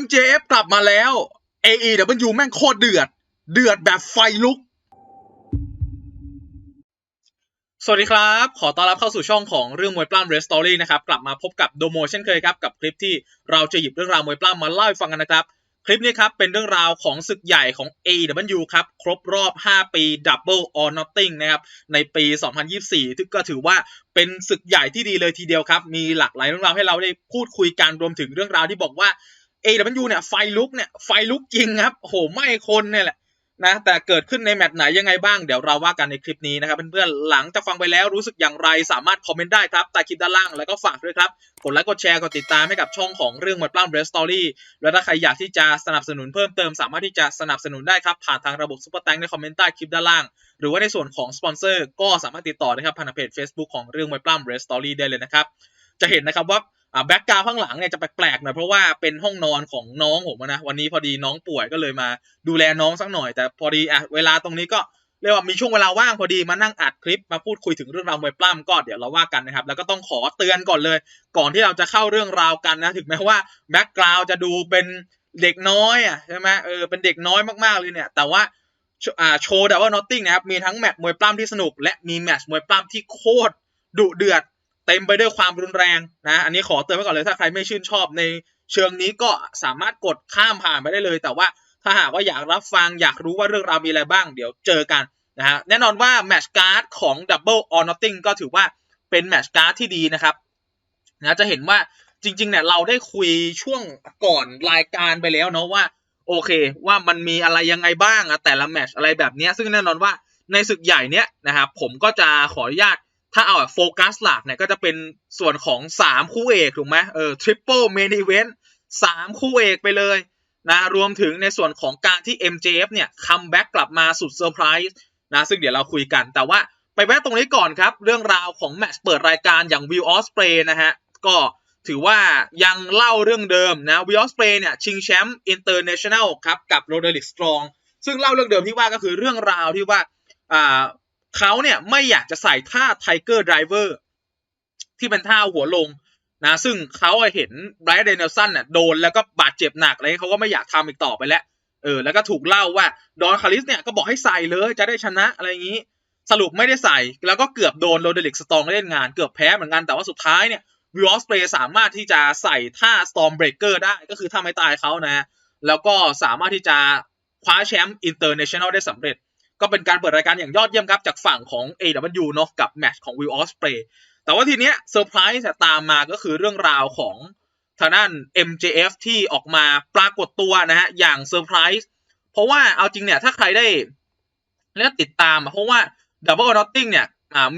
MJF กลับมาแล้ว AEW แม่งโคตรเดือด เดือดแบบไฟลุก สวัสดีครับ ขอต้อนรับเข้าสู่ช่องของเรื่องมวยปล้ำเรสตอรี่นะครับ กลับมาพบกับโดโมเช่นเคยครับ กับคลิปที่เราจะหยิบเรื่องราวมวยปล้ำมาเล่าให้ฟังกันนะครับ คลิปนี้ครับ เป็นเรื่องราวของศึกใหญ่ของ AEW ครับ ครบรอบ 5 ปี Double or Nothing นะครับ ในปี 2024ที่ก็ถือว่าเป็นศึกใหญ่ที่ดีเลยทีเดียวครับ มีหลากหลายเรื่องราวให้เราได้พูดคุยกันรวมถึงเรื่องราวที่บอกว่า AW เนี่ยไฟลุกเนี่ยไฟลุกจริงครับโอ้โหไม่คนเนี่ยแหละนะแต่เกิดขึ้นในแมตช์ไหนยังไงบ้างเดี๋ยวเราว่ากันในคลิปนี้นะครับเพื่อนๆหลังจากฟังไปแล้วรู้สึกอย่างไรสามารถคอมเมนต์ได้ครับใต้คลิปด้านล่างแล้วก็ฝากด้วยครับ กดไลค์กดแชร์กดติดตามให้กับช่องของเรื่องมวยปล้ำเรสตอรี่แล้วถ้าใครอยากที่จะสนับสนุนเพิ่มเติมสามารถที่จะสนับสนุนได้ครับ ผ่านทางระบบซุปเปอร์แตงในคอมเมนต์ใต้คลิปด้านล่าง หรือว่าในส่วนของสปอนเซอร์ก็สามารถติดต่อได้ครับผ่านเพจ Facebook ของเรื่องมวยปล้ำเรสตอรี่ได้เลยนะครับจะเห็นนะครับว่า อ่าแบ็กกราวข้างหลังเนี่ยจะแปลกๆหน่อยเพราะว่าเป็นห้องนอนของน้องผมนะวันนี้พอดีน้องป่วยก็เลยมาดูแลน้องสักหน่อย แต่พอดีอะเวลาตรงนี้ก็เรียกว่ามีช่วงเวลาว่างพอดีมานั่งอัดคลิปมาพูดคุยถึงเรื่องราวมวยปล้ำก็เดี๋ยวเราว่ากันนะครับ แล้วก็ต้องขอเตือนก่อนเลย ก่อนที่เราจะเข้าเรื่องราวกันนะถึงแม้ว่าแบ็กกราวจะดูเป็นเด็กน้อยอะใช่ไหมเออเป็นเด็กน้อยมากๆเลยเนี่ย แต่ว่าอ่าโชว์ดับเบิลนอตติ้งนะครับมีทั้งแมตช์มวยปล้ำที่สนุก และมีแมตช์มวยปล้ำที่โคตรดุเดือด ต็มไปด้วยความรุนแรงนะอันนี้ขอเตือนไว้ก่อนเลยถ้าใครไม่ชื่นชอบในเชิงนี้ก็สามารถกดข้ามผ่านไปได้เลย แต่ว่าถ้าหากว่าอยากรับฟังอยากรู้ว่าเรื่องราวมีอะไรบ้าง เดี๋ยวเจอกันนะฮะแน่นอนว่าแมชการ์ดของ Double or Nothing ก็ถือว่าเป็นแมชการ์ดที่ดีนะครับนะจะเห็นว่าจริงๆเนี่ยเราได้คุยช่วงก่อนรายการไปแล้วเนาะว่าโอเค ว่ามันมีอะไรยังไงบ้างอะแต่ละแมชอะไรแบบนี้ซึ่งแน่นอนว่าในศึกใหญ่เนี้ยนะครับผมก็จะขออนุญาต ถ้าเอาแบบโฟกัสหลักเนี่ยก็จะเป็นส่วนของ 3 คู่เอกถูกไหมเออทริปเปิลเมนอีเวนต์สามคู่เอกไปเลยนะรวมถึงในส่วนของการที่ MJF เนี่ยคัมแบ็กกลับมาสุดเซอร์ไพรส์นะซึ่งเดี๋ยวเราคุยกัน แต่ว่าไปแวะตรงนี้ก่อนครับ เรื่องราวของแมตช์เปิดรายการอย่างวิลออสเปรย์นะฮะ ก็ถือว่ายังเล่าเรื่องเดิมนะวิลออสเปรย์เนี่ยชิงแชมป์อินเตอร์เนชั่นแนลครับ กับโรเดริกสตรอง ซึ่งเล่าเรื่องเดิมที่ว่าก็คือเรื่องราวที่ว่าอ่า เขาเนี่ยไม่อยากจะใส่ท่าไทเกอร์ไดรเวอร์ที่เป็นท่าหัวลงนะซึ่งเขาเห็นไบรท์เดนเนลสันเนี่ยโดนแล้วก็บาดเจ็บหนักเลยเขาก็ไม่อยากทำอีกต่อไปแล้วเออแล้วก็ถูกเล่าว่าดอนคาริสเนี่ยก็บอกให้ใส่เลยจะได้ชนะอะไรอย่างนี้ สรุปไม่ได้ใส่แล้วก็เกือบโดนโรเดริกสตองเล่นงานเกือบแพ้เหมือนกันแต่ว่าสุดท้ายเนี่ยวิลอสเปย์สามารถที่จะใส่ท่าสตอมเบรกเกอร์ได้ก็คือท่าไม่ตายเขานะ แล้วก็สามารถที่จะคว้าแชมป์อินเตอร์เนชั่นแนลได้สำเร็จ ก็เป็นการเปิดรายการอย่างยอดเยี่ยมครับ จากฝั่งของ AW เนาะกับแมตช์ของ Will Ospreay แต่ว่าทีเนี้ยเซอร์ไพรส์ตามมาก็คือเรื่องราวของทางด้าน MJF ที่ออกมาปรากฏตัวนะฮะอย่างเซอร์ไพรส์เพราะว่าเอาจริงเนี่ยถ้าใครได้เรียกติดตาม เพราะว่า Double or Nothing เนี่ย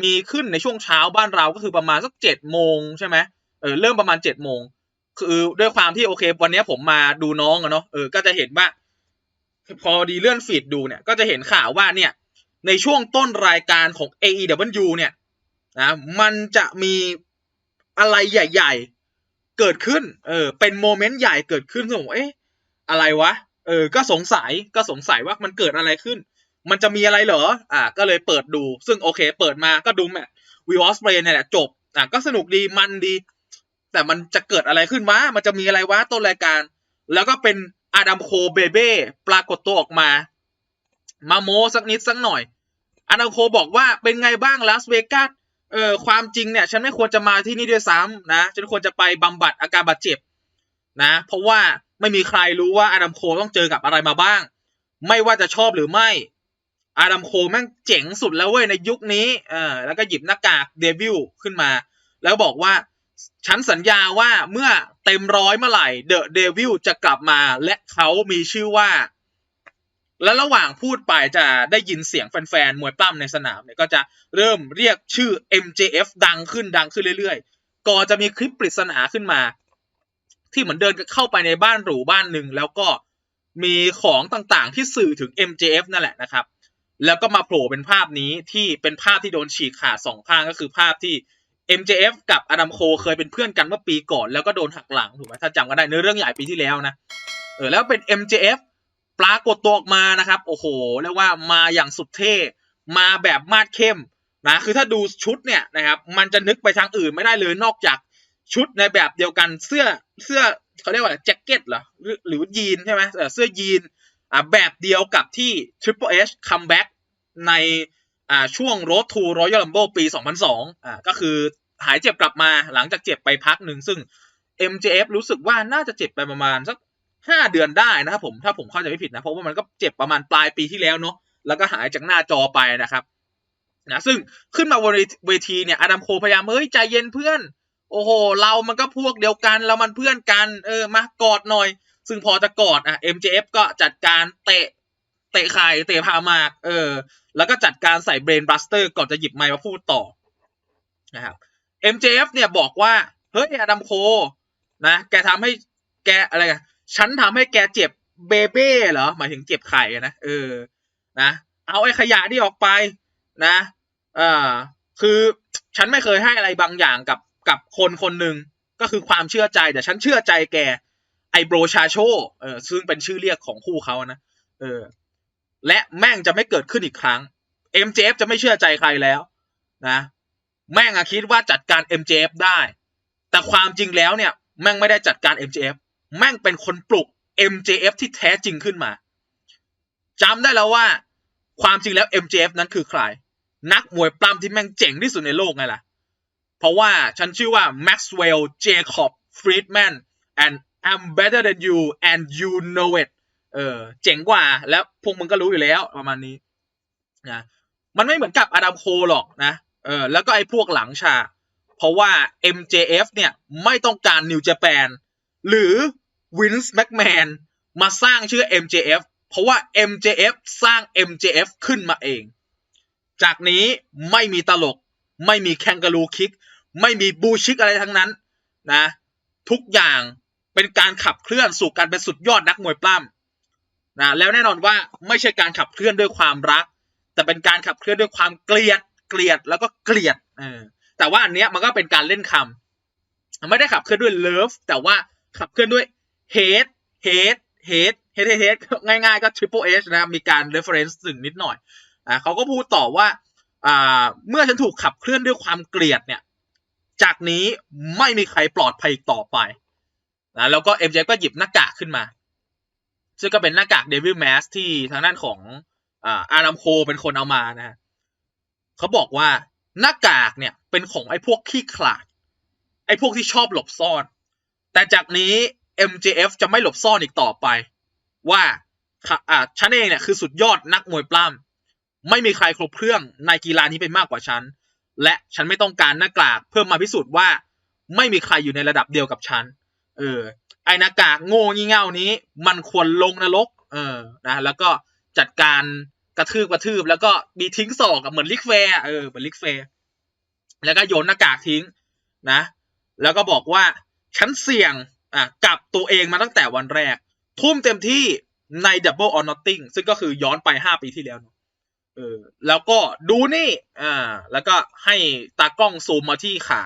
มีขึ้นในช่วงเช้าบ้านเราก็คือประมาณสักเจ็ดโมงใช่ไหมเออเริ่มประมาณเจ็ดโมงคือด้วยความที่โอเค วันนี้ผมมาดูน้องอะเนาะเออก็จะเห็นว่า พอดีเลื่อนฟีดดูเนี่ยก็จะเห็นข่าวว่าเนี่ยในช่วงต้นรายการของ AEW เนี่ยนะมันจะมีอะไรใหญ่ ๆ เกิดขึ้น เออ เป็นโมเมนต์ใหญ่เกิดขึ้นซึ่งผมเอ๊ะอะไรวะ เออ ก็สงสัยก็สงสัยว่ามันเกิดอะไรขึ้น มันจะมีอะไรเหรอ อ่า ก็เลยเปิดดู ซึ่งโอเค เปิดมาก็ดูแมตวิวอสเปรย์เนี่ยแหละจบ อะก็สนุกดีมันดี แต่มันจะเกิดอะไรขึ้นวะมันจะมีอะไรวะต้นรายการ แล้วก็เป็น อาดัมโคเบเบ้ปรากฏตัวออกมา มาโมสักนิดสักหน่อย อาดัมโคบอกว่าเป็นไงบ้างลาสเวกัสเออความจริงเนี่ยฉันไม่ควรจะมาที่นี่ด้วยซ้ำนะ ฉันควรจะไปบำบัดอาการบาดเจ็บนะ เพราะว่าไม่มีใครรู้ว่าอาดัมโคต้องเจอกับอะไรมาบ้าง ไม่ว่าจะชอบหรือไม่ อาดัมโคแม่งเจ๋งสุดแล้วเว้ยในยุคนี้เออแล้วก็หยิบหน้ากากเดวิลขึ้นมา แล้วบอกว่า ฉันสัญญาว่าเมื่อเต็มร้อยเมื่อไหร่เดอะเดวิลจะกลับมาและเขามีชื่อว่า และระหว่างพูดไปจะได้ยินเสียงแฟนๆ มวยปล้ำในสนามเนี่ยก็จะเริ่มเรียกชื่อ MJF ดังขึ้นดังขึ้นเรื่อยๆ ก่อนจะมีคลิปปริศนาขึ้นมา ที่เหมือนเดินเข้าไปในบ้านหรูบ้านหนึ่งแล้วก็มีของต่างๆ ที่สื่อถึง MJF นั่นแหละนะครับ แล้วก็มาโผล่เป็นภาพนี้ที่เป็นภาพที่โดนฉีกขาดสองข้างก็คือภาพที่ MJF กับอดัมโคเคยเป็นเพื่อนกันเมื่อปีก่อนแล้วก็โดนหักหลังถูกไหมถ้าจำกันได้เนื้อเรื่องใหญ่ปีที่แล้วนะเออแล้วเป็น MJF ปรากฏตัวออกมานะครับ โอ้โหเรียกว่ามาอย่างสุดเท่มาแบบมาดเข้มนะคือถ้าดูชุดเนี่ยนะครับมันจะนึกไปทางอื่นไม่ได้เลยนอกจากชุดในแบบเดียวกันเสื้อเสื้อเขาเรียกว่าแจ็คเก็ตเหรอหรือหรือยีนใช่ไหมเออเสื้อยีนอ่าแบบเดียวกับที่ Triple H comeback ใน อ่าช่วง Road to Royal Rumble ปี 2002อ่าก็คือหายเจ็บกลับมาหลังจากเจ็บไปพักหนึ่งซึ่ง MJF รู้สึกว่าน่าจะเจ็บไปประมาณสักห้าเดือนได้นะครับผมถ้าผมเข้าใจไม่ผิดนะ เพราะว่ามันก็เจ็บประมาณปลายปีที่แล้วเนาะแล้วก็หายจากหน้าจอไปนะครับนะซึ่งขึ้นมาบนเวทีเนี่ยอดัมโคพยายามเฮ้ยใจเย็นเพื่อน โอ้โห เรามันก็พวกเดียวกัน เรามันเพื่อนกันเออมากอดหน่อย ซึ่งพอจะกอดอะ MJF ก็จัดการเตะเตะไข่เตะพามาก เออ แล้วก็จัดการใส่เบรนบัสเตอร์ก่อนจะหยิบไมค์มาพูดต่อนะครับ MJF เนี่ยบอกว่า เฮ้ยอดัมโค นะ แกทำให้แกอะไรกันฉันทำให้แกเจ็บเบเบ้เหรอ หมายถึงเจ็บไข่นะ เออ นะ เอาไอ้ขยะนี่ออกไป นะอ่าคือฉันไม่เคยให้อะไรบางอย่างกับกับคนคนหนึ่งก็คือความเชื่อใจ แต่ฉันเชื่อใจแก ไอโบรชาโช เออ ซึ่งเป็นชื่อเรียกของคู่เขานะ เออ และแม่งจะไม่เกิดขึ้นอีกครั้ง MJF จะไม่เชื่อใจใครแล้วนะแม่งอคิดว่าจัดการ MJF ได้ แต่ความจริงแล้วเนี่ยแม่งไม่ได้จัดการ MJF แม่งเป็นคนปลุก MJF ที่แท้จริงขึ้นมาจำได้แล้วว่า ความจริงแล้ว MJF นั้นคือใคร นักมวยปล้ำที่แม่งเจ๋งที่สุดในโลกไงล่ะ เพราะว่าฉันชื่อว่า Maxwell Jacob Friedman and I'm better than you and you know it เออ เจ๋งกว่า แล้วพวกมึงก็รู้อยู่แล้วประมาณนี้นะมันไม่เหมือนกับอดัมโคหรอกนะเออแล้วก็ไอ้พวกหลังฉากเพราะว่า MJF เนี่ยไม่ต้องการ New Japan หรือ Vince McMahon มาสร้างชื่อ MJF เพราะว่า MJF สร้าง MJF ขึ้นมาเอง จากนี้ไม่มีตลก ไม่มีแคนการูคิก ไม่มีบูชิกอะไรทั้งนั้นนะ ทุกอย่างเป็นการขับเคลื่อนสู่การเป็นสุดยอดนักมวยปล้ำ นะแล้วแน่นอนว่าไม่ใช่การขับเคลื่อนด้วยความรัก แต่เป็นการขับเคลื่อนด้วยความเกลียดเกลียดแล้วก็เกลียดเออแต่ว่าอันเนี้ยมันก็เป็นการเล่นคำไม่ได้ขับเคลื่อนด้วยเลิฟแต่ว่าขับเคลื่อนด้วยเฮดเฮดเฮดเฮดเฮดง่ายๆก็ Triple H นะมีการ reference ถึงนิดหน่อยอ่าเขาก็พูดต่อว่าอ่าเมื่อฉันถูกขับเคลื่อนด้วยความเกลียดเนี่ยจากนี้ไม่มีใครปลอดภัยอีกต่อไปนะแล้วก็ MJ ก็หยิบหน้ากากขึ้นมา ซึ่งก็เป็นหน้ากาก Devil Mask ที่ทางด้านของอาอารัมโคเป็นคนเอามานะฮะเขาบอกว่าหน้ากากเนี่ยเป็นของไอ้พวกขี้ขลาด ไอ้พวกที่ชอบหลบซ่อน แต่จากนี้ MJF จะไม่หลบซ่อนอีกต่อไป ว่าอ่าฉันเองเนี่ยคือสุดยอดนักมวยปล้ำไม่มีใครครบเครื่องในกีฬานี้เป็นมากกว่าฉัน และฉันไม่ต้องการหน้ากากเพื่อมาพิสูจน์ว่า ไม่มีใครอยู่ในระดับเดียวกับฉัน เออ ไอ้หน้ากากโง่งี่เง่านี้ มันควรลงนรก เออนะแล้วก็จัดการกระทืบกระทืบ แล้วก็มีทิ้งศอกเหมือนลิกเฟร์เออเหมือนลิกเฟร์แล้วก็โยนหน้ากากทิ้งนะ แล้วก็บอกว่าฉันเสี่ยงอะกับตัวเองมาตั้งแต่วันแรก ทุ่มเต็มที่ใน Double or Nothing ซึ่งก็คือย้อนไปห้าปีที่แล้วเออแล้วก็ดูนี่อ่าแล้วก็ให้ตากล้องซูมมาที่ขา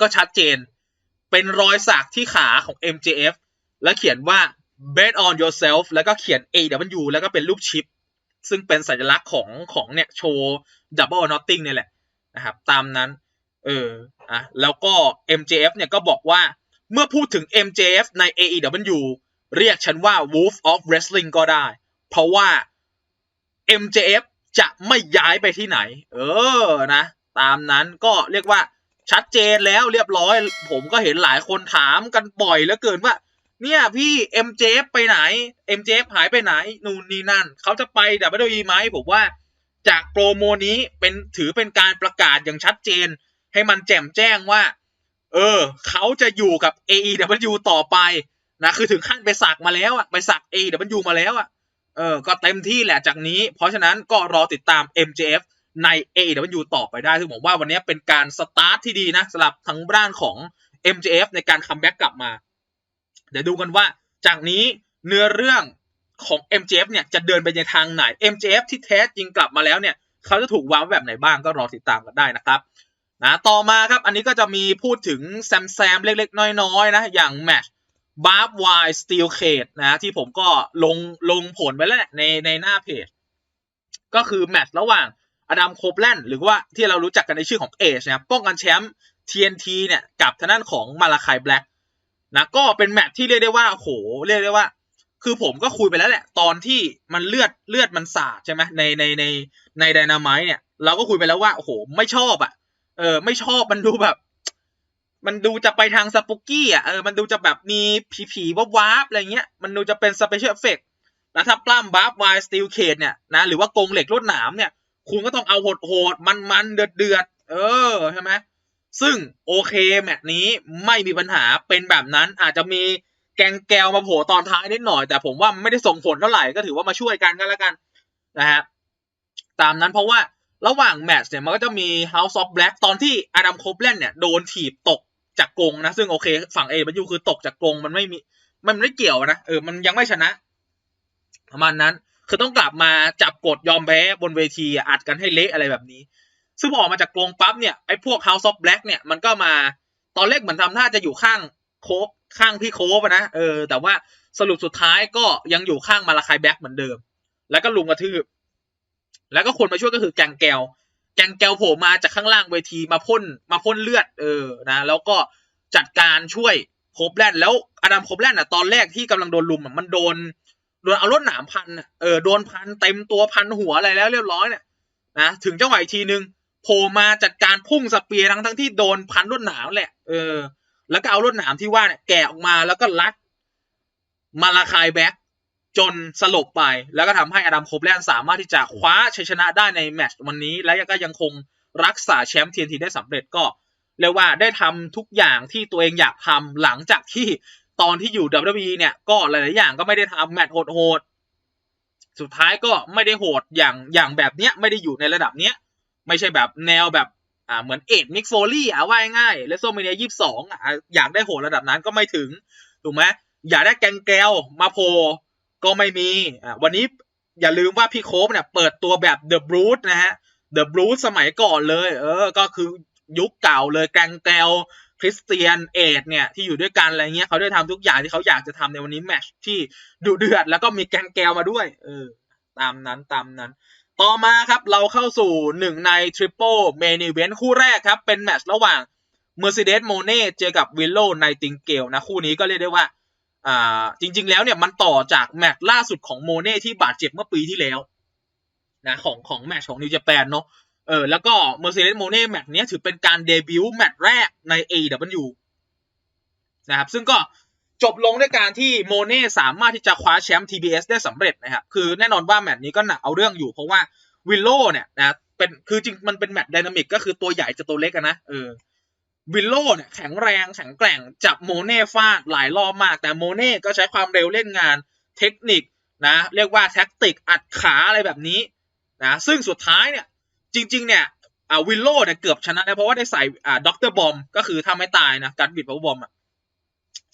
ก็ชัดเจน เป็นรอยสักที่ขาของ MJF แล้วเขียนว่า bet on yourself แล้วก็เขียน AW แล้วก็เป็นรูปชิป ซึ่งเป็นสัญลักษณ์ของของเนี่ยโชว์ Double or Nothing เนี่ยแหละนะครับตามนั้น เอออะแล้วก็ MJF เนี่ยก็บอกว่าเมื่อพูดถึง MJF ใน AEW เรียกฉันว่า Wolf of Wrestling ก็ได้ เพราะว่า MJF จะไม่ย้ายไปที่ไหน เออนะ ตามนั้นก็เรียกว่า ชัดเจนแล้วเรียบร้อย ผมก็เห็นหลายคนถามกันบ่อยเหลือเกินว่า เนี่ยพี่ MJF ไปไหน MJF หายไปไหน นู่นนี่นั่น เขาจะไป WWE ไหมผมว่าจากโปรโมนี้เป็นถือเป็นการประกาศอย่างชัดเจน ให้มันแจ่มแจ้งว่า เออ เขาจะอยู่กับ AEW ต่อไปนะคือถึงขั้นไปสักมาแล้วอะไปสัก AEW มาแล้วอะเออ ก็เต็มที่แหละจากนี้ เพราะฉะนั้นก็รอติดตาม MJF ใน AEW ต่อไปได้ซึ่งผมว่าวันนี้เป็นการสตาร์ทที่ดีนะสำหรับทั้งบ้านของ MJF ในการคัมแบ็กกลับมา เดี๋ยวดูกันว่าจากนี้เนื้อเรื่องของ MJF เนี่ยจะเดินไปในทางไหน MJF ที่แท้จริงกลับมาแล้วเนี่ย เขาจะถูกวางไว้แบบไหนบ้างก็รอติดตามกันได้นะครับนะต่อมาครับอันนี้ก็จะมีพูดถึงแซมแซมเล็กๆ น้อยๆนะอย่างแมชบาร์บไวสตีลเคดนะที่ผมก็ลงลงผลไว้แล้วในในหน้าเพจ ก็คือแมตช์ระหว่าง อดัมโคบแลนหรือว่าที่เรารู้จักกันในชื่อของเอชนะครับป้องกันแชมป์ TNT เนี่ยกับทางด้านของมาลาคายแบล็กนะก็เป็นแมตช์ที่เรียกได้ว่าโหเรียกได้ว่า คือผมก็คุยไปแล้วแหละ ตอนที่มันเลือดเลือดมันสาดใช่ไหมในในในในไดนาไมต์เนี่ย เราก็คุยไปแล้วว่าโอ้โหไม่ชอบอะเออไม่ชอบมันดูแบบ มันดูจะไปทางสปุกี้อะเออมันดูจะแบบมีผีผีวับวับอะไรเงี้ยมันดูจะเป็นสเปเชียลเอฟเฟกต์แล้วถ้าปล้ำบัฟไวสตีลเคดเนี่ยนะหรือว่ากงเหล็กลวดหนามเนี่ย คุณก็ต้องเอาโหดโหดมันมันเดือดเดือดเออใช่ไหมซึ่งโอเคแมตช์นี้ไม่มีปัญหาเป็นแบบนั้นอาจจะมีแกงแกวมาโผล่ตอนท้ายนิดหน่อย แต่ผมว่าไม่ได้ส่งผลเท่าไหร่ก็ถือว่ามาช่วยกันก็แล้วกันนะฮะตามนั้นเพราะว่าระหว่างแมตช์เนี่ยมันก็จะมี House of Black ตอนที่อดัมโคบเลนเนี่ยโดนถีบตกจากกรงนะ ซึ่งโอเค ฝั่งเอมันยูคือตกจากกรงมันไม่มีมันไม่เกี่ยวนะเออมันยังไม่ชนะประมาณนั้น คือต้องกลับมาจับกดยอมแพ้บนเวทีอัดกันให้เละอะไรแบบนี้ ซึ่งพอออกมาจากกรงปั๊บเนี่ยไอ้พวก House of Black เนี่ยมันก็มาตอนแรกเหมือนทำท่าจะอยู่ข้างโคบข้างพี่โคบนะเออแต่ว่าสรุปสุดท้ายก็ยังอยู่ข้างมาลาคายแบ็กเหมือนเดิม แล้วก็ลุมกระทืบ แล้วก็คนมาช่วยก็คือแกงแกวแกงแกวโผล่มาจากข้างล่างเวทีมาพ่นมาพ่นเลือดเออนะแล้วก็จัดการช่วยโคบแลนด์แล้วอดัมโคบแลนด์อะตอนแรกที่กำลังโดนลุมมันโดน โดนเอารถหนามพันเออโดนพันเต็มตัวพันหัวอะไรแล้วเรียบร้อยเนี่ยนะถึงจังหวะอีกทีนึงโผล่มาจัดการพุ่งสเปียร์ทั้งทั้งที่โดนพันรถหนามแหละเออแล้วก็เอารถหนามที่ว่าเนี่ยแกะออกมาแล้วก็ลัดมาลาคายแบ็กจนสลบไป แล้วก็ทำให้อดัมโคบแลนสามารถที่จะคว้าชัยชนะได้ในแมตช์วันนี้ และก็ยังคงรักษาแชมป์ทีนทีได้สำเร็จก็เรียกว่าได้ทำทุกอย่างที่ตัวเองอยากทำหลังจากที่ ตอนที่อยู่ WWE เนี่ย ก็หลาย ๆ อย่างก็ไม่ได้ทำแมตช์โหด ๆ สุดท้ายก็ไม่ได้โหดอย่างอย่างแบบเนี้ยไม่ได้อยู่ในระดับเนี้ย ไม่ใช่แบบแนวแบบอ่าเหมือนเอ็ดมิกโฟลี่อะว่าง่ายเลโซเมเนียยี่สิบสองอะอยากได้โหดระดับนั้นก็ไม่ถึง ถูกไหมอยากได้แกงแกวมาโพก็ไม่มีอ่าวันนี้อย่าลืมว่าพี่โคบเนี่ยเปิดตัวแบบเดอะบรู e นะฮะเดอะบรู e สมัยก่อนเลย เออ ก็คือยุคเก่าเลยแกงแกว คริสเตียนเอดเนี่ยที่อยู่ด้วยกันอะไรเงี้ยเขาได้ทำทุกอย่างที่เขาอยากจะทำในวันนี้แมชที่ดุเดือดแล้วก็มีแกงแกวมาด้วย เออ ตามนั้นตามนั้น ต่อมาครับเราเข้าสู่หนึ่งใน Triple Main Event คู่แรกครับ เป็นแมชระหว่าง Mercedes m o n e เจอกับ Willow n i g h t i n g a l e นะ คู่นี้ก็เรียกได้ว่าอ่าจริง ๆ แล้วเนี่ยมันต่อจากแมตช์ล่าสุดของโมเน่ที่บาดเจ็บเมื่อปีที่แล้วนะของของแมตช์ของนิว j แปนเนาะ เออแล้วก็ Mercedes m o n e แมตช์นี้ถือเป็นการเดบิวต์แมตช์แรกใน AW นะครับซึ่งก็จบลงด้วยการที่โมเน่สามารถที่จะคว้าแชมป์ TBS ได้สำเร็จนะครับคือแน่นอนว่าแมตช์นี้ก็หนักเอาเรื่องอยู่เพราะว่าวิลโลเนี่ยนะเป็นคือจริงมันเป็นแมตช์ไดนามิกก็คือตัวใหญ่จะตัวเล็กนะเออวิลโลเนี่ยแข็งแรงแข็งแกร่งจับโมเน่ฟาดหลายรอบมาก แต่โมเน่ก็ใช้ความเร็วเล่นงานเทคนิคนะเรียกว่าแท็กติกอัดขาอะไรแบบนี้นะซึ่งสุดท้ายเนี่ย จริง ๆ เนี่ยอ่าวิลโล่เนี่ยเกือบชนะแล้วเพราะว่าได้ใส่อ่าด็อกเตอร์บอมก็คือถ้าไม่ตายนะการบิดพาวบอมอะ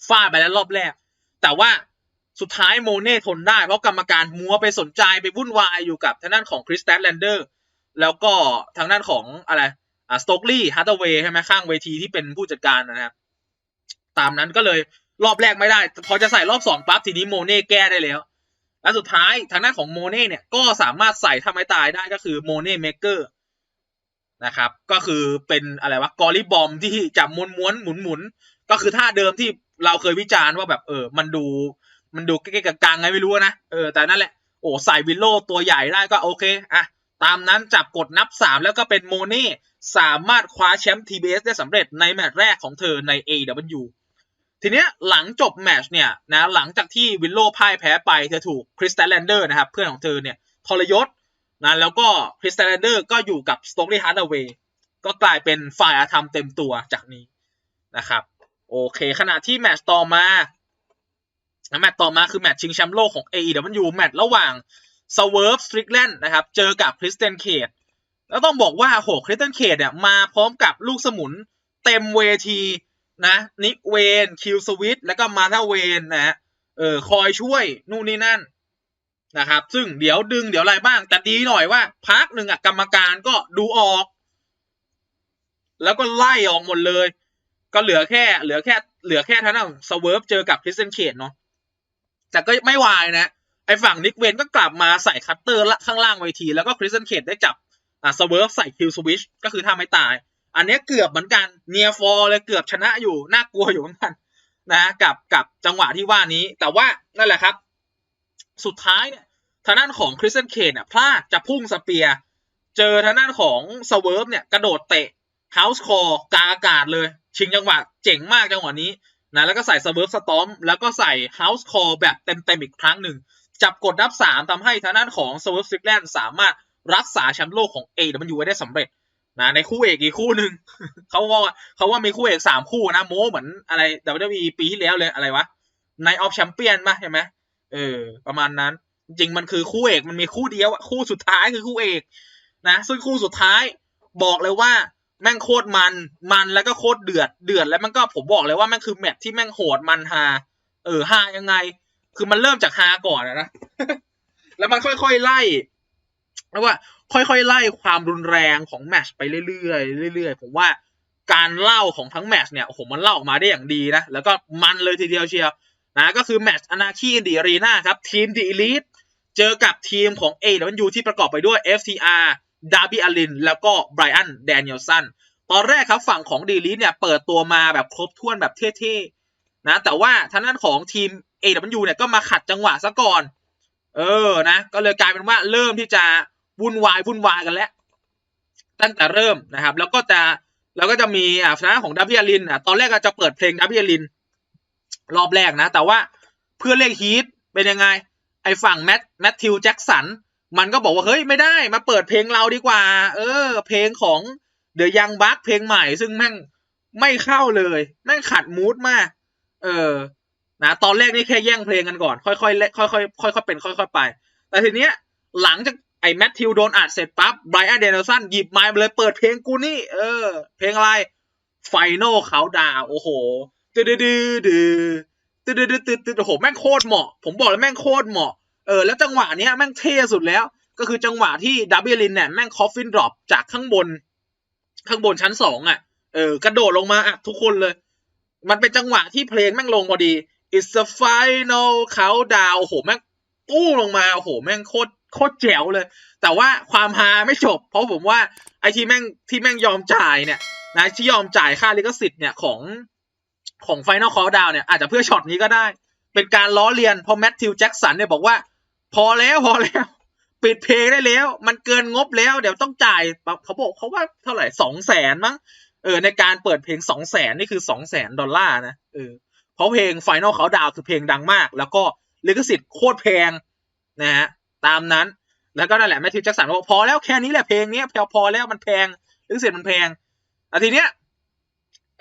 ฟาดไปแล้วรอบแรก แต่ว่าสุดท้ายโมเน่ทนได้ เพราะกรรมการมัวไปสนใจไปวุ่นวายอยู่กับทางด้านของคริสตันแลนเดอร์แล้วก็ทางด้านของอะไรอ่าสโตกลี่ฮัตเตอร์เวย์ใช่ไหมข้างเวทีที่เป็นผู้จัดการนะครับตามนั้นก็เลยรอบแรกไม่ได้ พอจะใส่รอบสองปั๊บทีนี้โมเน่แก้ได้แล้ว และสุดท้ายทางด้านของโมเน่เนี่ยก็สามารถใส่ทำให้ตายได้ก็คือโมเน่เมเกอร์นะครับ ก็คือเป็นอะไรวะกอริบอมที่จับม้วนม้วนหมุนหมุนก็คือท่าเดิมที่เราเคยวิจารณ์ว่าแบบเออ มันดู มันดูใกล้ๆกลางไงไม่รู้นะเออแต่นั่นแหละโอ้ใส่วิลโลตัวใหญ่ได้ก็โอเคอะตามนั้นจับกดนับ 3 แล้วก็เป็นโมเน่สามารถคว้าแชมป์ TBS ได้สำเร็จในแมตช์แรกของเธอใน AW ทีเนี้ยหลังจบแมชเนี่ยนะหลังจากที่วิลโลพ่ายแพ้ไปเธอถูกคริสตันแลนเดอร์นะครับเพื่อนของเธอเนี่ยทรยศนะแล้วก็คริสตันแลนเดอร์ก็อยู่กับสโตกลีฮาร์ดเวย์ก็กลายเป็นฝ่ายอาธรรมเต็มตัวจากนี้นะครับโอเค ขณะที่แมตช์ต่อมาแมตช์ต่อมาคือแมตช์ชิงแชมป์โลกของ AEW แมตช์ระหว่าง Swerve Strickland นะครับเจอกับ Christian Cage แล้วต้องบอกว่าโห Christian Cage เนี่ยมาพร้อมกับลูกสมุนเต็มเวที นะนิกเวนคิวสวิตแล้วก็มาธาเวนนะฮะเออคอยช่วยนู่นนี่นั่นนะครับ ซึ่งเดี๋ยวดึงเดี๋ยวอะไรบ้าง แต่ดีหน่อยว่าพักหนึ่งอะกรรมการก็ดูออก แล้วก็ไล่ออกหมดเลย ก็เหลือแค่ เหลือแค่ เหลือแค่ท่านั้นสเวิร์ฟเจอกับคริสเตนเคดเนาะแต่ก็ไม่วายนะไอฝั่งนิกเวนก็กลับมาใส่คัตเตอร์ละข้างล่างเวทีแล้วก็คริสเตนเคดได้จับอ่าสเวิร์ฟใส่คิวสวิชก็คือถ้าไม่ตาย อันนี้เกือบเหมือนกันเนียฟอร์เลยเกือบชนะอยู่น่ากลัวอยู่เหมือนกันนะกับกับจังหวะที่ว่านี้ แต่ว่านั่นแหละครับ สุดท้ายเนี่ยทางด้านของคริสเตนเคนเนี่ยพลาดจะพุ่งสเปียร์เจอทางด้านของสเวิร์ฟเนี่ยกระโดดเตะเฮาส์คอร์กาอากาศเลย ชิงจังหวะเจ๋งมากจังหวะนี้นะแล้วก็ใส่สเวิร์ฟสตอมแล้วก็ใส่เฮาส์คอร์แบบเต็มๆอีกครั้งหนึ่ง จับกดนับสามทำให้ทางด้านของสเวิร์ฟซิกแลนด์สามารถรักษาแชมป์โลกของ AW ไว้ได้สำเร็จ นะในคู่เอกอีกคู่หนึ่งเขาว่าเขาว่ามีคู่เอกสามคู่นะโม้เหมือนอะไรแต่ว่ามีปีที่แล้วเลยอะไรวะในออฟแชมเปี้ยนมาใช่ไหมเออ ประมาณนั้น จริงมันคือคู่เอกมันมีคู่เดียวคู่สุดท้ายคือคู่เอก นะ ซึ่งคู่สุดท้ายบอกเลยว่าแม่งโคตรมันมันแล้วก็โคตรเดือดเดือดแล้วมันก็ผมบอกเลยว่าแม่งคือแมตที่แม่งโหดมันฮาเออฮายังไง คือมันเริ่มจากฮาก่อนนะแล้วมันค่อยๆไล่เรียกว่า ค่อยๆไล่ความรุนแรงของแมชไปเรื่อยๆเรื่อยๆผมว่าการเล่าของทั้งแมชเนี่ยโอ้โหมันเล่าออกมาได้อย่างดีนะ แล้วก็มันเลยทีเดียวเชียวนะก็คือแมชอนาคีอินดีอารีนาครับทีมดี e ลี e เจอกับทีมของ AW ที่ประกอบไปด้วย FTR ดาร์บี้อลินแล้วก็ไบรอันแดเนียลสันตอนแรกครับฝั่งของดีลีเนี่ยเปิดตัวมาแบบครบถ้วนแบบเท่ๆนะแต่ว่าทางด้านของทีม AW เนี่ยก็มาขัดจังหวะซะก่อน เออนะ ก็เลยกลายเป็นว่าเริ่มที่จะ วุ่นวายวุ่นวายกันแล้ว ตั้งแต่เริ่มนะครับ แล้วก็จะแล้วก็จะมีอ่าทางของดับเบิลลินอะตอนแรกก็จะเปิดเพลงดับเบิลลินรอบแรกนะ แต่ว่าเพื่อเลขฮีทเป็นยังไง ไอ้ฝั่งแมทแมทธิวแจ็คสันมันก็บอกว่าเฮ้ยไม่ได้มาเปิดเพลงเราดีกว่า เออ เพลงของเดอะยังบัคเพลงใหม่ ซึ่งแม่งไม่เข้าเลย แม่งขัดมูดมาก เออนะตอนแรกนี่แค่แย่งเพลงกันก่อน ค่อยๆค่อยๆค่อยๆเป็นค่อย ๆ ไป แต่ทีเนี้ยหลังจาก ไอ้แมทธิวโดนอัดเสร็จปั๊บไบรอันเดนสันหยิบไม้มาเลยเปิดเพลงกูนี่ เออ เพลงอะไรไฟนอลเขาดาวโอ้โหดืดดืดอดื้ดื้ดืดดืดโอ้โหแม่งโคตรเหมาะ ผมบอกเลยแม่งโคตรเหมาะเออแล้วจังหวะเนี้ยแม่งเท่สุดแล้ว ก็คือจังหวะที่ดับเบิลลินเนี่ยแม่งคอฟฟินดรอปจากข้างบน ข้างบนชั้นสองอะเออกระโดดลงมาอะทุกคนเลย มันเป็นจังหวะที่เพลงแม่งลงพอดี it's the final countdown โอ้โหแม่งตู้ลงมาโอ้โหแม่งโคตรโคตรแจ๋วเลย แต่ว่าความฮาไม่จบ เพราะผมว่าไอที่แม่งที่แม่งยอมจ่ายเนี่ยนะที่ยอมจ่ายค่าลิขสิทธิ์เนี่ยของของ Final Countdown เนี่ยอาจจะเพื่อช็อตนี้ก็ได้ เป็นการล้อเลียนพราะแมทธิวแจ็คสันเนี่ยบอกว่า พอแล้วพอแล้ว ปิดเพลงได้แล้ว มันเกินงบแล้ว เดี๋ยวต้องจ่ายเขาบอกเขาว่าเท่าไหร่สองแสนมั้งเออในการเปิดเพลงสองแสนนี่คือสองแสนดอลลาร์นะเออเพราะเพลง Final Countdown คือเพลงดังมาก แล้วก็ลิขสิทธิ์โคตรแพงนะฮะ ตามนั้น แล้วก็นั่นแหละแมทธิวแจ็คสันบอกพอแล้วแค่นี้แหละเพลงนี้พอพอแล้วมันแพงลิขสิทธิ์มันแพงแต่ทีเนี้ย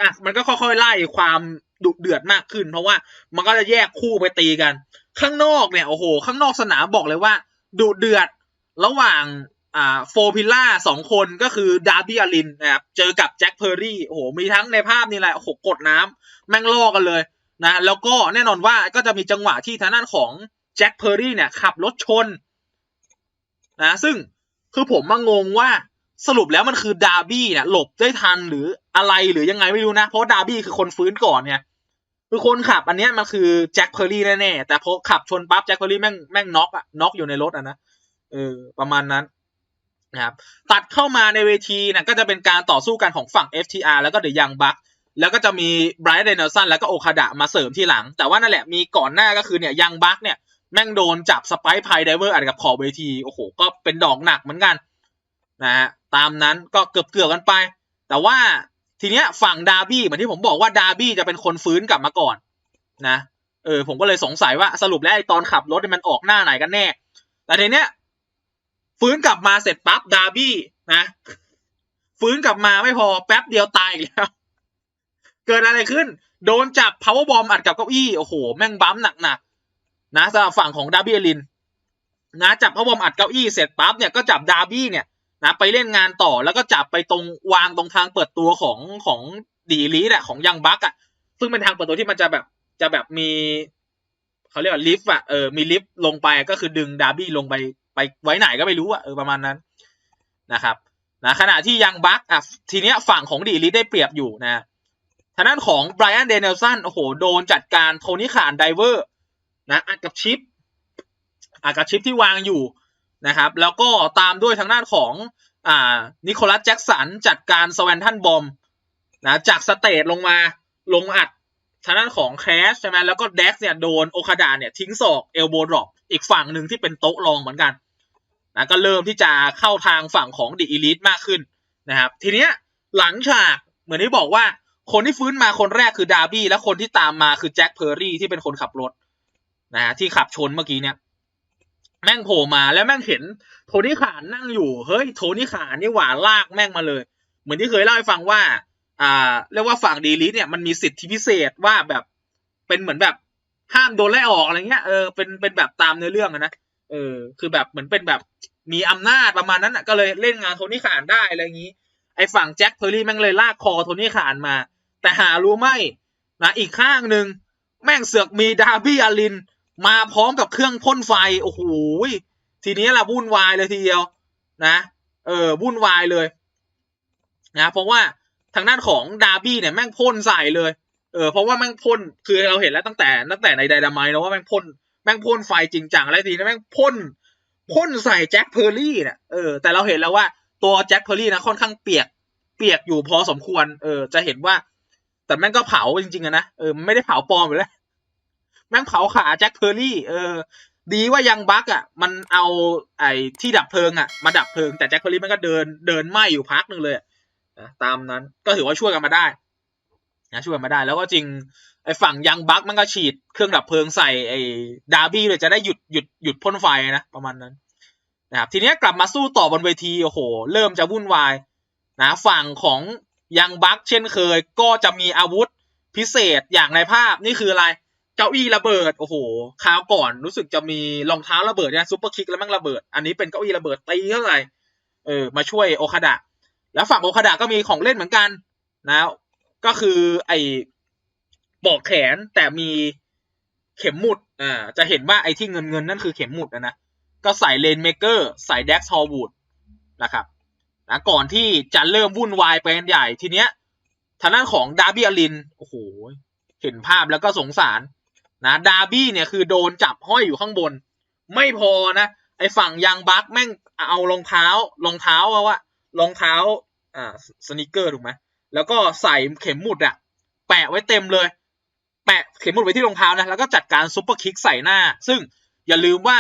อะมันก็ค่อยๆไล่ความดุเดือดมากขึ้น เพราะว่ามันก็จะแยกคู่ไปตีกัน ข้างนอกเนี่ยโอ้โห ข้างนอกสนามบอกเลยว่า ดุเดือดระหว่างอ่าโฟพิล่าสองคนก็คือดาร์บี้อลินนะครับเจอกับแจ็คเพอร์รี่โอ้โหมีทั้งในภาพนี่แหละโอ้โหกดน้ำแม่งล่อกันเลยนะแล้วก็แน่นอนว่าก็จะมีจังหวะที่ทางด้านของแจ็คเพอร์รี่เนี่ยขับรถชน นะซึ่งคือผมมางงว่าสรุปแล้วมันคือดาร์บี้เนี่ยหลบได้ทันหรืออะไรหรือยังไงไม่รู้นะ เพราะดาร์บี้คือคนฟื้นก่อนเนี่ยคือคนขับอันเนี้ยมันคือแจ็คเพอร์รี่แน่ๆแต่พอขับชนปั๊บแจ็คเพอร์รี่แม่งแม่งน็อกอะน็อกอยู่ในรถอะนะเออประมาณนั้นนะครับตัดเข้ามาในเวทีนะก็จะเป็นการต่อสู้กันของฝั่ง FTR แล้วก็เดอะยังบัคแล้วก็จะมีไบรท์เดนเนลสันแล้วก็โอคาดะมาเสริมที่หลัง แต่ว่านั่นแหละมีก่อนหน้าก็คือเนี่ยยังบัคเนี่ย แม่งโดนจับสไปไพไดเวอร์อัดกับขอบเวที โอ้โห ก็เป็นดอกหนักเหมือนกันนะฮะตามนั้นก็เกือบเกือบกันไป แต่ว่าทีเนี้ยฝั่งดาร์บี้เหมือนที่ผมบอกว่าดาร์บี้จะเป็นคนฟื้นกลับมาก่อนนะเออผมก็เลยสงสัยว่าสรุปแล้วไอ้ตอนขับรถมันออกหน้าไหนกันแน่ แต่ทีเนี้ยฟื้นกลับมาเสร็จปั๊บดาร์บี้นะฟื้นกลับมาไม่พอแป๊บเดียวตายอีกแล้ว เกิดอะไรขึ้น โดนจับ power bomb อัดกับเก้าอี้ โอ้โห แม่งบั๊มหนักๆ นะสำหรับฝั่งของดาร์บี้ลินนะจับ power bomb อัดเก้าอี้เสร็จปั๊บเนี่ยก็จับดาร์บี้เนี่ยนะไปเล่นงานต่อแล้วก็จับไปตรงวางตรงทางเปิดตัวของของดีลีดอะของยังบักอะซึ่งเป็นทางเปิดตัวที่มันจะแบบจะแบบมีเขาเรียกว่าลิฟต์อะเออมีลิฟต์ลงไปก็คือดึงดาร์บี้ลงไปไปไว้ไหนก็ไม่รู้อะเออประมาณนั้นนะครับนะขณะที่ยังบักอะทีเนี้ยฝั่งของดีลีดได้เปรียบอยู่นะทางด้านของไบรอันเดนเนลสันโอ้โหโดนจัดการโทนี่ขานไดเวอร์ นะอัดกับชิปอัดกับชิปที่วางอยู่นะครับ แล้วก็ตามด้วยทางด้านของอ่านิโคลัสแจ็กสันจัดการสแวนทันบอมนะจากสเตจลงมาลงอัดทางด้านของแคสใช่ไหมแล้วก็เด็กเนี่ยโดนโอคาดาเนี่ยทิ้งศอกเอลโบดรอปอีกฝั่งหนึ่งที่เป็นโต๊ะรองเหมือนกันนะก็เริ่มที่จะเข้าทางฝั่งของดีอีลิทมากขึ้นนะครับ ทีเนี้ยหลังฉากเหมือนที่บอกว่าคนที่ฟื้นมาคนแรกคือดาร์บี้และคนที่ตามมาคือแจ็คเพอร์รี่ที่เป็นคนขับรถ นะ ที่ขับชนเมื่อกี้เนี่ย แม่งโผล่มาแล้วแม่งเห็นโทนี่ขานนั่งอยู่ เฮ้ยโทนี่ขานนี่หว่าลากแม่งมาเลย เหมือนที่เคยเล่าให้ฟังว่า อ่า เรียกว่าฝั่งดีลิทเนี่ยมันมีสิทธิพิเศษว่าแบบเป็นเหมือนแบบห้ามโดนไล่ออกอะไรเงี้ยเออเป็นเป็นแบบตามเนื้อเรื่องนะเออ คือแบบเหมือนเป็นแบบมีอำนาจประมาณนั้นอะก็เลยเล่นงานโทนี่ขานได้อะไรอย่างนี้ ไอ้ฝั่งแจ็คเพอร์รี่แม่งเลยลากคอโทนี่ขานมา แต่หารู้ไหมนะอีกข้างหนึ่งแม่งเสือกมีดาร์บี้อาลิน มาพร้อมกับเครื่องพ่นไฟ โอ้โหทีนี้ละวุ่นวายเลยทีเดียว นะ เออวุ่นวายเลย นะ เพราะว่าทางด้านของดาร์บี้เนี่ยแม่งพ่นใส่เลย เออเพราะว่าแม่งพ่นคือเราเห็นแล้วตั้งแต่ตั้งแต่ในไดดามายแล้วว่าแม่งพ่นแม่งพ่นไฟจริงจังแล้วทีนี้แม่งพ่นพ่นใส่แจ็คเพอร์รี่เนี่ยเออแต่เราเห็นแล้วว่าตัวแจ็คเพอร์รี่นะค่อนข้างเปียกเปียกอยู่พอสมควร เออ จะเห็นว่า แต่แม่งก็เผาจริงๆนะเออไม่ได้เผาปลอมอยู่แล้ว แม่งเผาขาแจ็คเพอร์รี่เออ ดีว่ายังบักอะ มันเอาไอ้ที่ดับเพลิงอะมาดับเพลิงแต่แจ็คเพอร์รี่มันก็เดินเดินไหม้อยู่พักหนึ่งเลยนะตามนั้นก็ถือว่าช่วยกันมาได้นะช่วยกันมาได้ แล้วก็จริงไอ้ฝั่งยังบักมันก็ฉีดเครื่องดับเพลิงใส่ไอ้ดาร์บี้เลยจะได้หยุดหยุดหยุดพ่นไฟนะประมาณนั้นนะครับทีนี้กลับมาสู้ต่อบนเวทีโอ้โห เริ่มจะวุ่นวายนะฝั่งของยังบักเช่นเคย ก็จะมีอาวุธพิเศษอย่างในภาพนี่คืออะไร เก้าอี้ระเบิด โอ้โหคราวก่อนรู้สึกจะมีรองเท้าระเบิดเนี่ยซุปเปอร์คิกแล้วแม่งระเบิด อันนี้เป็นเก้าอี้ระเบิดตีเข้าไปเออ มาช่วยโอคาดะ แล้วฝั่งโอคาดะก็มีของเล่นเหมือนกันนะ ก็คือไอ้ปอกแขนแต่มีเข็มหมุด อ่า จะเห็นว่าไอ้ที่เงินเงินนั่นคือเข็มหมุดนะนะ ก็ใส่เลนเมเกอร์ ใส่แด็กซ์ฮอลวูดนะครับ นะ ก่อนที่จะเริ่มวุ่นวายไปกันใหญ่ ทีเนี้ย ทางด้านของดาร์บี้อลิน โอ้โห เห็นภาพแล้วก็สงสาร นะดาร์บี้เนี่ยคือโดนจับห้อยอยู่ข้างบน ไม่พอนะไอฝั่งยังบักแม่งเอารองเท้ารองเท้าว่ารองเท้าอ่าสนิเกอร์ถูกไหมแล้วก็ใส่เข็มหมุดอะแปะไว้เต็มเลย แปะเข็มหมุดไว้ที่รองเท้านะแล้วก็จัดการซุปเปอร์คิกใส่หน้า ซึ่งอย่าลืมว่า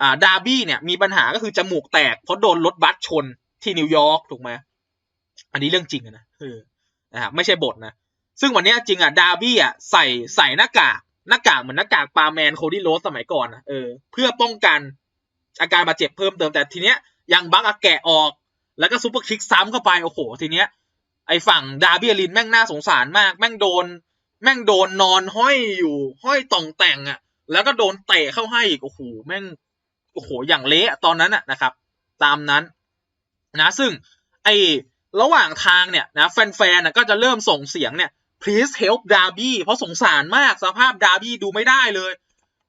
อ่าดาร์บี้เนี่ยมีปัญหาก็คือจมูกแตกเพราะโดนรถบัสชนที่นิวยอร์กถูกไหมอันนี้เรื่องจริงนะเออนะครับไม่ใช่บทนะ ซึ่งวันนี้จริงอะดาร์บี้อะใส่ใส่หน้ากาก หน้ากากเหมือนหน้ากากปาแมนโคดี้โรสสมัยก่อนนะเออเพื่อป้องกันอาการบาดเจ็บเพิ่มเติมแต่ทีเนี้ยยังบักอะแกะออก แล้วก็ซุปเปอร์คิกซ้ำเข้าไปโอ้โหทีเนี้ยไอฝั่งดาร์บี้ลินแม่งน่าสงสารมาก แม่งโดน แม่งโดนนอนห้อยอยู่ ห้อยต่องแต่งอะ แล้วก็โดนเตะเข้าให้อีกโอ้โหแม่งโอ้โหอย่างเละตอนนั้นอะนะครับ ตามนั้น นะซึ่งไอระหว่างทางเนี่ยนะแฟนๆนะก็จะเริ่มส่งเสียงเนี่ย please help Darby เพราะสงสารมากสภาพ Darby ดูไม่ได้เลย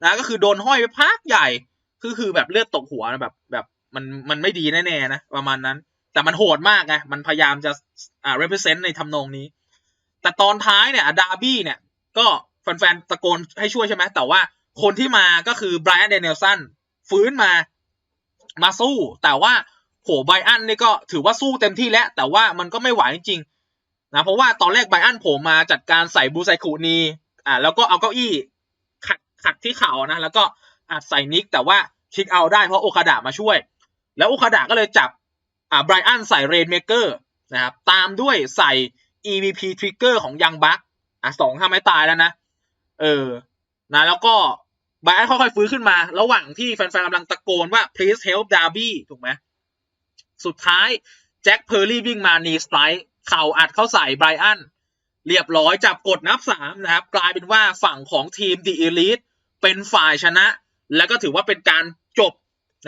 นะก็คือโดนห้อยไปพักใหญ่คือคือแบบเลือดตกหัวนะแบบแบบมันมันไม่ดีแน่ๆนะประมาณนั้น แต่มันโหดมากไงมันพยายามจะอ่า represent ในทำนองนี้ แต่ตอนท้ายเนี่ยดาร์บี้เนี่ย ก็แฟนๆตะโกนให้ช่วยใช่ไหมแต่ว่าคนที่มาก็คือไบรอันเดนเนลสันฟื้นมามาสู้ แต่ว่าโหไบรอันนี่ก็ถือว่าสู้เต็มที่แล้ว แต่ว่ามันก็ไม่ไหวจริง นะเพราะว่าตอนแรกไบอันโผล่มาจัดการใส่บูไซคูนีอ่าแล้วก็เอาเก้าอี้ขัดขัดที่เข่านะแล้วก็อัดใส่นิกแต่ว่าคิกเอาได้เพราะโอคาดะมาช่วย แล้วโอคาดะก็เลยจับอ่าไบรอันใส่เรนเมเกอร์นะครับตามด้วยใส่ EVP Trigger ของยังบักอะสองทำไม่ตายแล้วนะเออนะแล้วก็ไบรอันค่อยๆฟื้นขึ้นมา ระหว่างที่แฟนๆกำลังตะโกนว่า please help Darby ถูกไหมสุดท้ายแจ็คเพอร์รี่วิ่งมานีสไตร์ เข่าอัดเข้าใส่ไบรอันเรียบร้อยจับกดนับสามนะครับ กลายเป็นว่าฝั่งของทีม The Elite เป็นฝ่ายชนะ แล้วก็ถือว่าเป็นการจบ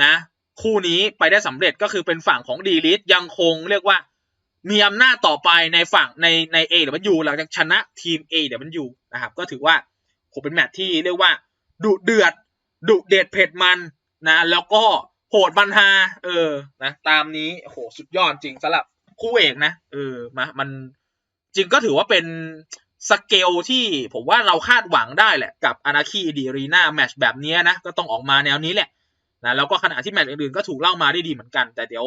นะ คู่นี้ไปได้สำเร็จก็คือเป็นฝั่งของ The Elite ยังคงเรียกว่ามีอำนาจต่อไปในฝั่งในใน A เดียบันยูหลังจากชนะทีม A เดียบันยูนะครับ ก็ถือว่าโหเป็นแมตช์ที่เรียกว่า ดุเดือด ดุเด็ดเผ็ดมันนะ แล้วก็โหดบันฮาเออนะตามนี้โหสุดยอดจริงสำหรับ คู่เอกนะเออมามันจริงก็ถือว่าเป็นสเกลที่ผมว่าเราคาดหวังได้แหละ กับอนาคีดีรีนาแมตช์แบบนี้นะ ก็ต้องออกมาแนวนี้แหละนะแล้วก็ขณะที่แมตช์อื่นๆก็ถูกเล่ามาได้ดีเหมือนกัน แต่เดี๋ยว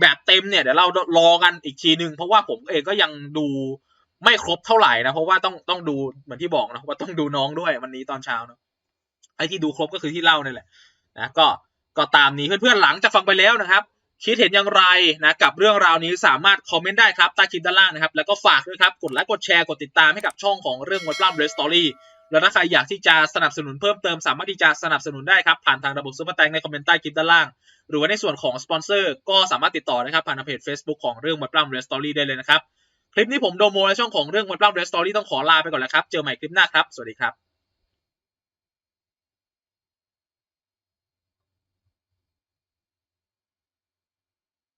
แบบเต็มเนี่ยเดี๋ยวเรารอกันอีกทีนึง เพราะว่าผมเองก็ยังดูไม่ครบเท่าไหร่นะ เพราะว่าต้องต้องดูเหมือนที่บอกนะว่าต้องดูน้องด้วยวันนี้ตอนเช้าเนะไอ้ที่ดูครบก็คือที่เล่านี่แหละนะก็ก็ตามนี้เพื่อนๆหลังจากฟังไปแล้วนะครับ คิดเห็นอย่างไรนะกับเรื่องราวนี้สามารถคอมเมนต์ได้ครับใต้คลิปด้านล่างนะครับ แล้วก็ฝากด้วยครับ กดไลค์กดแชร์กดติดตามให้กับช่องของเรื่องมวยปล้ำเรสตอรี่แล้วถ้าใครอยากที่จะสนับสนุนเพิ่มเติมสามารถที่จะสนับสนุนได้ครับ ผ่านทางระบบซุปเปอร์แตงในคอมเมนต์ใต้คลิปด้านล่าง หรือว่าในส่วนของสปอนเซอร์ก็สามารถติดต่อนะครับผ่านทางเพจ Facebook ของเรื่องมวยปล้ำเรสตอรี่ได้เลยนะครับคลิปนี้ผมโดโมและช่องของเรื่องมวยปล้ำเรสตอรี่ต้องขอลาไปก่อนแล้วครับเจอใหม่คลิปหน้าครับสวัสดีครับ